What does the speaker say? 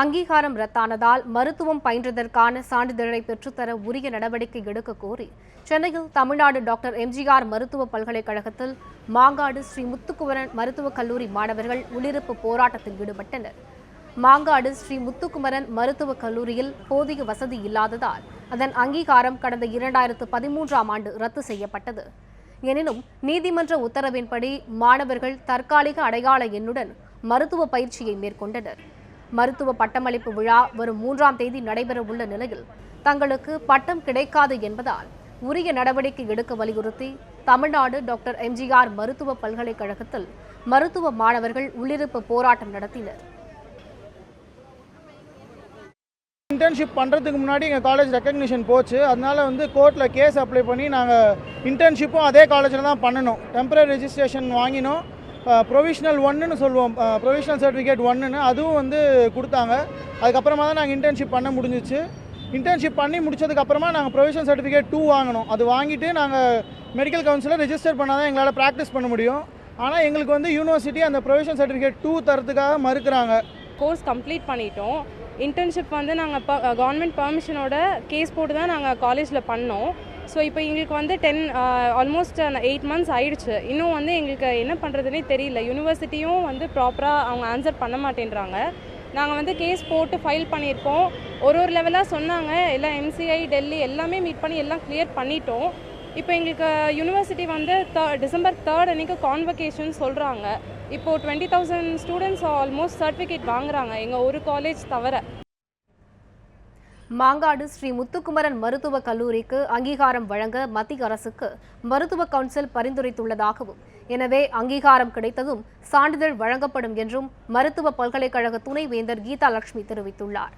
அங்கீகாரம் ரத்தானதால் மருத்துவம் பயின்றதற்கான சான்றிதழை பெற்றுத்தர உரிய நடவடிக்கை எடுக்க கோரி சென்னையில் தமிழ்நாடு டாக்டர் எம்ஜிஆர் மருத்துவ பல்கலைக்கழகத்தில் மாங்காடு ஸ்ரீ முத்துக்குமரன் மருத்துவக் கல்லூரி மாணவர்கள் உள்ளிருப்பு போராட்டத்தில் ஈடுபட்டனர். மாங்காடு ஸ்ரீ முத்துக்குமரன் மருத்துவக் கல்லூரியில் போதிய வசதி இல்லாததால் அதன் அங்கீகாரம் கடந்த இரண்டாயிரத்து பதிமூன்றாம் ஆண்டு ரத்து செய்யப்பட்டது. எனினும் நீதிமன்ற உத்தரவின்படி மாணவர்கள் தற்காலிக அடையாள எண்ணுடன் மருத்துவ பயிற்சியை மேற்கொண்டனர். மருத்துவ பட்டமளிப்பு விழா வரும் மூன்றாம் தேதி நடைபெற உள்ள நிலையில் தங்களுக்கு பட்டம் கிடைக்காது என்பதால் உரிய நடவடிக்கை எடுக்க வலியுறுத்தி தமிழ்நாடு டாக்டர் எம்ஜிஆர் மருத்துவ பல்கலைக்கழகத்தில் மருத்துவ மாணவர்கள் உள்ளிருப்பு போராட்டம் நடத்தினர். இன்டர்ன்ஷிப் பண்ணுறதுக்கு முன்னாடி எங்கள் காலேஜ் ரெக்கக்னிஷன் போச்சு. அதனால வந்து கோர்ட்டில் கேஸ் அப்ளை பண்ணி நாங்கள் இன்டர்ன்ஷிப்பும் அதே காலேஜில் தான் பண்ணணும். டெம்பரரி ரெஜிஸ்ட்ரேஷன் வாங்கினோம். ப்ரொவிஷனல் ஒன்றுன்னு சொல்லுவோம். ப்ரொவிஷனல் சர்டிஃபிகேட் ஒன்றுன்னு அதுவும் வந்து கொடுத்தாங்க. அதுக்கப்புறமா தான் நாங்கள் இன்டர்ன்ஷிப் பண்ண முடிஞ்சிச்சு. இன்டர்ன்ஷிப் பண்ணி முடிச்சதுக்கப்புறமா நாங்கள் ப்ரொவிஷனல் சர்டிஃபிகேட் டூ வாங்கினோம் அது வாங்கிட்டு நாங்கள் மெடிக்கல் கவுன்சிலில் ரெஜிஸ்டர் பண்ணால் தான் எங்களால் ப்ராக்டிஸ் பண்ண முடியும். ஆனால் எங்களுக்கு வந்து யூனிவர்சிட்டி அந்த ப்ரொவிஷனல் சர்டிஃபிகேட் டூ தரத்துக்காக மறுக்கிறாங்க. கோர்ஸ் கம்ப்ளீட் பண்ணிட்டோம். இன்டர்ன்ஷிப் வந்து நாங்கள் கவர்மெண்ட் பர்மிஷனோட கேஸ் போட்டு தான் நாங்கள் காலேஜில் பண்ணோம். ஸோ இப்போ எங்களுக்கு வந்து டென் ஆல்மோஸ்ட் எயிட் மந்த்ஸ் ஆயிடுச்சு. இன்னும் வந்து எங்களுக்கு என்ன பண்ணுறதுனே தெரியல. யூனிவர்சிட்டியும் வந்து ப்ராப்பராக அவங்க ஆன்சர் பண்ண மாட்டேன்றாங்க. நாங்கள் வந்து கேஸ் போட்டு ஃபைல் பண்ணியிருக்கோம். ஒரு ஒரு லெவலாக சொன்னாங்க. எல்லாம் எம்சிஐ டெல்லி எல்லாமே மீட் பண்ணி எல்லாம் கிளியர் பண்ணிட்டோம். இப்போ எங்களுக்கு யூனிவர்சிட்டி வந்து த டிசம்பர் தேர்ட் அன்றைக்கி கான்வகேஷன் சொல்கிறாங்க இப்போது twenty thousand students almost certificate வாங்குறாங்க. எங்கள் ஒரு காலேஜ் தவிர. மாங்காடு ஸ்ரீ முத்துக்குமரன் மருத்துவக் கல்லூரிக்கு அங்கீகாரம் வழங்க மத்திய அரசுக்கு மருத்துவ கவுன்சில் பரிந்துரைத்துள்ளதாகவும் எனவே அங்கீகாரம் கிடைத்ததும் சான்றிதழ் வழங்கப்படும் என்றும் மருத்துவ பல்கலைக்கழக துணைவேந்தர் கீதா லட்சுமி தெரிவித்துள்ளார்.